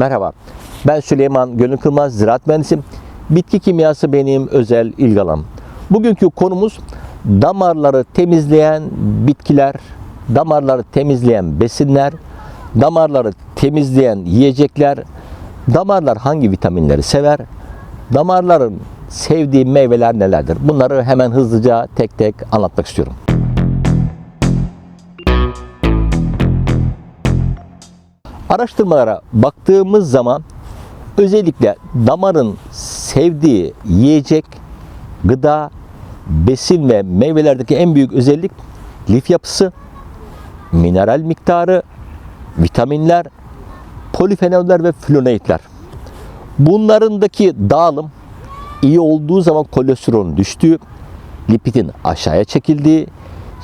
Merhaba, ben Süleyman Gönül Kılmaz, ziraat mühendisiyim. Bitki kimyası benim özel ilgi. Bugünkü konumuz damarları temizleyen bitkiler, damarları temizleyen besinler, damarları temizleyen yiyecekler, damarlar hangi vitaminleri sever, damarların sevdiği meyveler nelerdir? Bunları hemen hızlıca tek tek anlatmak istiyorum. Araştırmalara baktığımız zaman özellikle damarın sevdiği yiyecek, gıda, besin ve meyvelerdeki en büyük özellik lif yapısı, mineral miktarı, vitaminler, polifenoller ve flavonoidler. Bunlarındaki dağılım iyi olduğu zaman kolesterolün düştüğü, lipidin aşağıya çekildiği,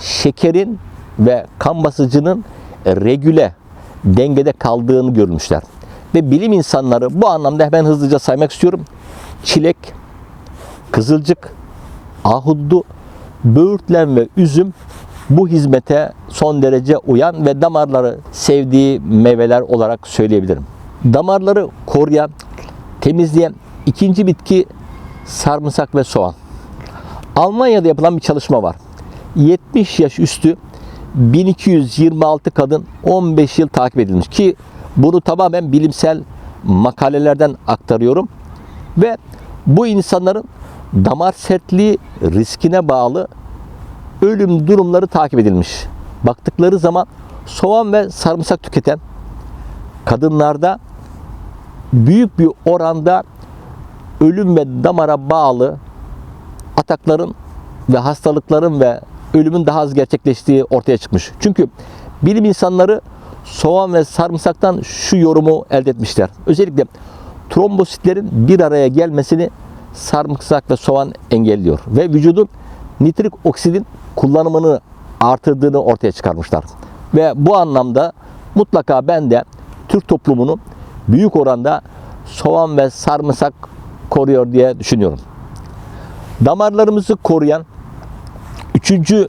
şekerin ve kan basıcının regüle dengede kaldığını görmüşler. Ve bilim insanları bu anlamda hemen hızlıca saymak istiyorum. Çilek, kızılcık, ahududu, böğürtlen ve üzüm bu hizmete son derece uyan ve damarları sevdiği meyveler olarak söyleyebilirim. Damarları koruyan, temizleyen ikinci bitki sarımsak ve soğan. Almanya'da yapılan bir çalışma var. 70 yaş üstü 1226 kadın 15 yıl takip edilmiş ki bunu tamamen bilimsel makalelerden aktarıyorum ve bu insanların damar sertliği riskine bağlı ölüm durumları takip edilmiş. Baktıkları zaman soğan ve sarımsak tüketen kadınlarda büyük bir oranda ölüm ve damara bağlı atakların ve hastalıkların ve ölümün daha az gerçekleştiği ortaya çıkmış. Çünkü bilim insanları soğan ve sarımsaktan şu yorumu elde etmişler. Özellikle trombositlerin bir araya gelmesini sarımsak ve soğan engelliyor ve vücudun nitrik oksidin kullanımını artırdığını ortaya çıkarmışlar. Ve bu anlamda mutlaka ben de Türk toplumunu büyük oranda soğan ve sarımsak koruyor diye düşünüyorum. Damarlarımızı koruyan üçüncü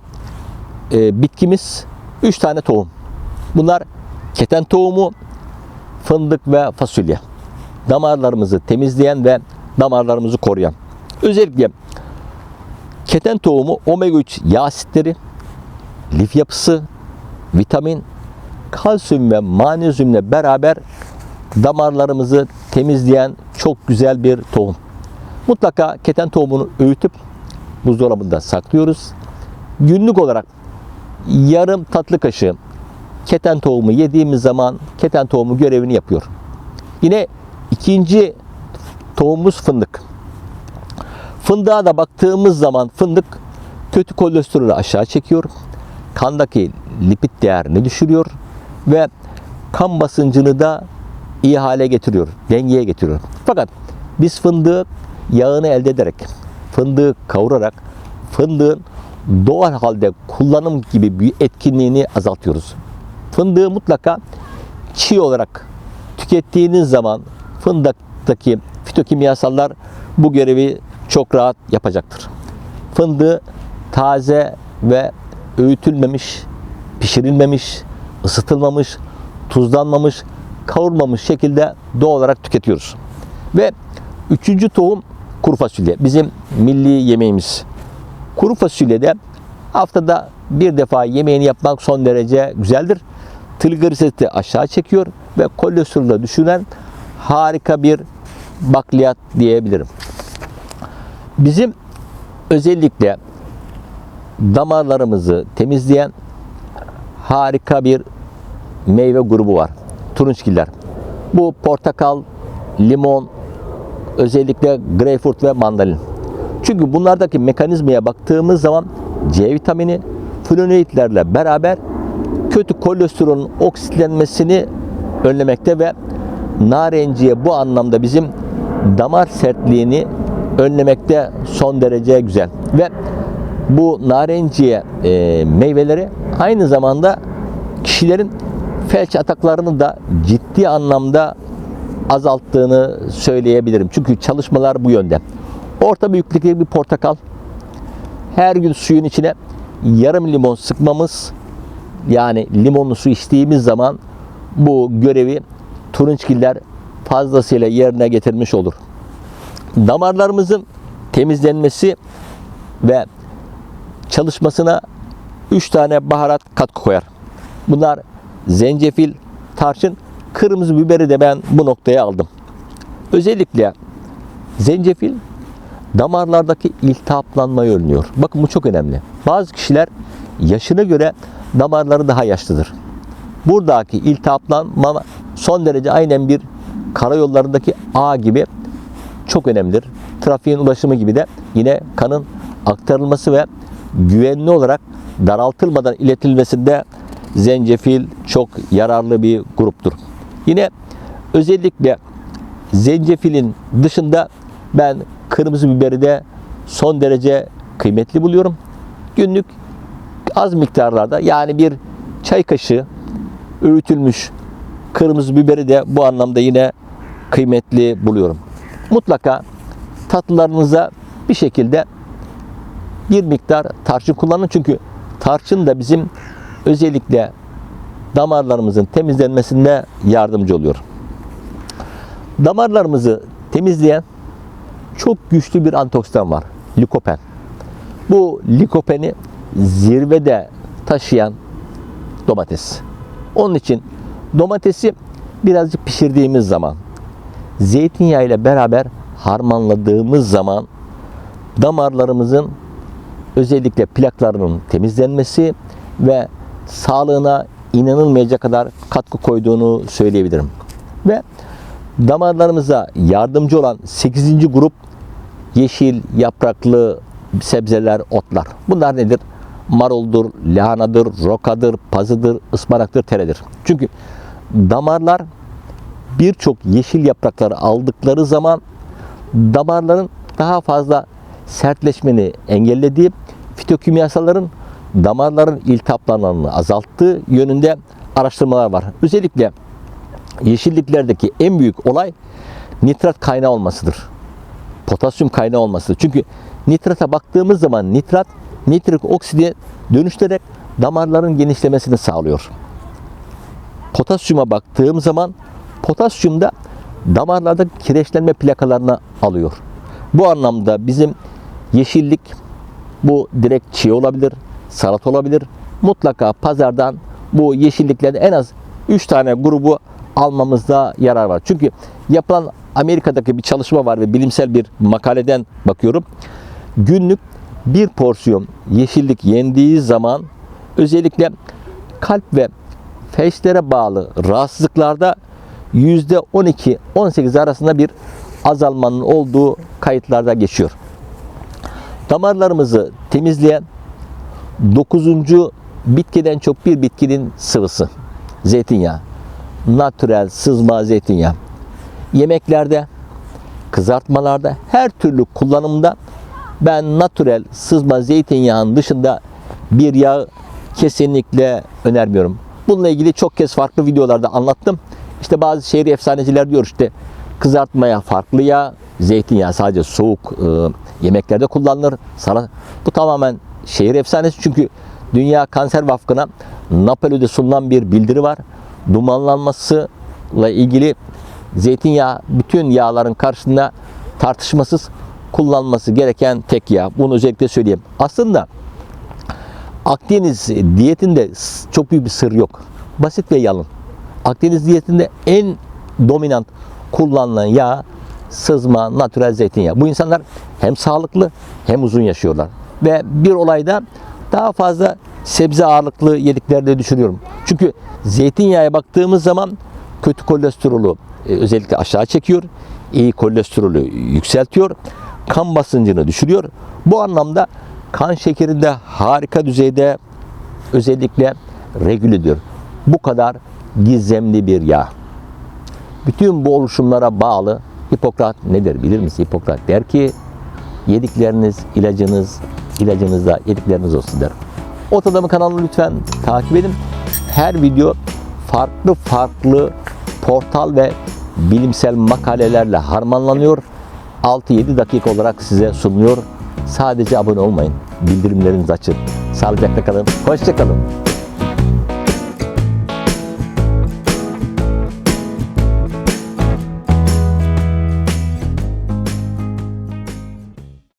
e, bitkimiz üç tane tohum. Bunlar keten tohumu, fındık ve fasulye. Damarlarımızı temizleyen ve damarlarımızı koruyan. Özellikle keten tohumu omega 3 yağ asitleri, lif yapısı, vitamin, kalsiyum ve magnezyumla beraber damarlarımızı temizleyen çok güzel bir tohum. Mutlaka keten tohumunu öğütüp buzdolabında saklıyoruz. Günlük olarak yarım tatlı kaşığı keten tohumu yediğimiz zaman keten tohumu görevini yapıyor. Yine ikinci tohumumuz fındık. Fındığa da baktığımız zaman fındık kötü kolesterolü aşağı çekiyor. Kandaki lipid değerini düşürüyor ve kan basıncını da iyi hale getiriyor, dengeye getiriyor. Fakat biz fındığı yağını elde ederek, fındığı kavurarak, fındığın doğal halde kullanım gibi bir etkinliğini azaltıyoruz. Fındığı mutlaka çiğ olarak tükettiğiniz zaman fındıktaki fitokimyasallar bu görevi çok rahat yapacaktır. Fındığı taze ve öğütülmemiş, pişirilmemiş, ısıtılmamış, tuzlanmamış, kavurmamış şekilde doğal olarak tüketiyoruz. Ve üçüncü tohum kuru fasulye. Bizim milli yemeğimiz. Kuru fasulyede haftada bir defa yemeğini yapmak son derece güzeldir. Trigliseriti aşağı çekiyor ve kolesterolü de düşüren harika bir bakliyat diyebilirim. Bizim özellikle damarlarımızı temizleyen harika bir meyve grubu var. Turunçgiller. Bu portakal, limon, özellikle greyfurt ve mandalin. Çünkü bunlardaki mekanizmaya baktığımız zaman C vitamini flavonoidlerle beraber kötü kolesterolün oksitlenmesini önlemekte ve narenciye bu anlamda bizim damar sertliğini önlemekte son derece güzel. Ve bu narenciye e, meyveleri aynı zamanda kişilerin felç ataklarını da ciddi anlamda azalttığını söyleyebilirim. Çünkü çalışmalar bu yönde. Orta büyüklükte bir portakal her gün suyun içine yarım limon sıkmamız yani limonlu su içtiğimiz zaman bu görevi turunçgiller fazlasıyla yerine getirmiş olur. Damarlarımızın temizlenmesi ve çalışmasına 3 tane baharat katkı koyar. Bunlar zencefil, tarçın, kırmızı biberi de ben bu noktaya aldım. Özellikle zencefil damarlardaki iltihaplanmayı önlüyor. Bakın bu çok önemli. Bazı kişiler yaşına göre damarları daha yaşlıdır. Buradaki iltihaplanma son derece aynen bir karayollarındaki ağ gibi çok önemlidir. Trafiğin ulaşımı gibi de yine kanın aktarılması ve güvenli olarak daraltılmadan iletilmesinde zencefil çok yararlı bir gruptur. Yine özellikle zencefilin dışında ben kırmızı biberi de son derece kıymetli buluyorum. Günlük az miktarlarda yani bir çay kaşığı öğütülmüş kırmızı biberi de bu anlamda yine kıymetli buluyorum. Mutlaka tatlılarınıza bir şekilde bir miktar tarçın kullanın çünkü tarçın da bizim özellikle damarlarımızın temizlenmesinde yardımcı oluyor. Damarlarımızı temizleyen çok güçlü bir antioksidan var. Likopen. Bu likopeni zirvede taşıyan domates. Onun için domatesi birazcık pişirdiğimiz zaman zeytinyağı ile beraber harmanladığımız zaman damarlarımızın özellikle plaklarının temizlenmesi ve sağlığına inanılmayacak kadar katkı koyduğunu söyleyebilirim. Ve damarlarımıza yardımcı olan 8. grup yeşil yapraklı sebzeler, otlar. Bunlar nedir? Maruldur, lahanadır, rokadır, pazıdır, ıspanaktır, teredir. Çünkü damarlar birçok yeşil yaprakları aldıkları zaman damarların daha fazla sertleşmeni engellediği fitokimyasalların damarların iltihaplarını azalttığı yönünde araştırmalar var. Özellikle yeşilliklerdeki en büyük olay nitrat kaynağı olmasıdır. Potasyum kaynağı olmasıdır. Çünkü nitrata baktığımız zaman nitrat nitrik okside dönüşterek damarların genişlemesini sağlıyor. Potasyuma baktığım zaman potasyum da damarlarda kireçlenme plakalarını alıyor. Bu anlamda bizim yeşillik bu direkt çiğ olabilir, salat olabilir. Mutlaka pazardan bu yeşilliklerin en az 3 tane grubu almamızda yarar var. Çünkü yapılan Amerika'daki bir çalışma var ve bilimsel bir makaleden bakıyorum. Günlük bir porsiyon yeşillik yendiği zaman özellikle kalp ve feşlere bağlı rahatsızlıklarda %12-18 arasında bir azalmanın olduğu kayıtlarda geçiyor. Damarlarımızı temizleyen 9. bitkiden çok bir bitkinin sıvısı. Zeytinyağı. Natürel sızma zeytinyağı. Yemeklerde, kızartmalarda, her türlü kullanımda ben natürel sızma zeytinyağının dışında bir yağ kesinlikle önermiyorum. Bununla ilgili çok kez farklı videolarda anlattım. İşte bazı şehri efsaneciler diyor işte kızartmaya farklı yağ, zeytinyağı sadece soğuk e, yemeklerde kullanılır. Sana bu tamamen şehir efsanesi çünkü Dünya Kanser Vakfı'na Napoli'de sunulan bir bildiri var. Dumanlanmasıyla ilgili zeytinyağı bütün yağların karşısında tartışmasız kullanılması gereken tek yağ. Bunu özellikle söyleyeyim. Aslında Akdeniz diyetinde çok büyük bir sır yok. Basit ve yalın. Akdeniz diyetinde en dominant kullanılan yağ sızma, natürel zeytinyağı. Bu insanlar hem sağlıklı hem uzun yaşıyorlar. Ve bir olayda daha fazla sebze ağırlıklı yediklerini düşünüyorum. Çünkü zeytinyağa baktığımız zaman kötü kolesterolü e, özellikle aşağı çekiyor. iyi kolesterolü yükseltiyor. Kan basıncını düşürüyor. Bu anlamda kan şekerinde harika düzeyde özellikle regül. Bu kadar gizemli bir yağ. Bütün bu oluşumlara bağlı Hipokrat nedir bilir misin? Hipokrat der ki yedikleriniz ilacınız, ilacınız da yedikleriniz olsun der. Ot Adamı kanalını lütfen takip edin. Her video farklı farklı portal ve bilimsel makalelerle harmanlanıyor. 6-7 dakika olarak size sunuluyor. Sadece abone olmayın. Bildirimlerinizi açın. Sağlıcakla kalın. Hoşçakalın.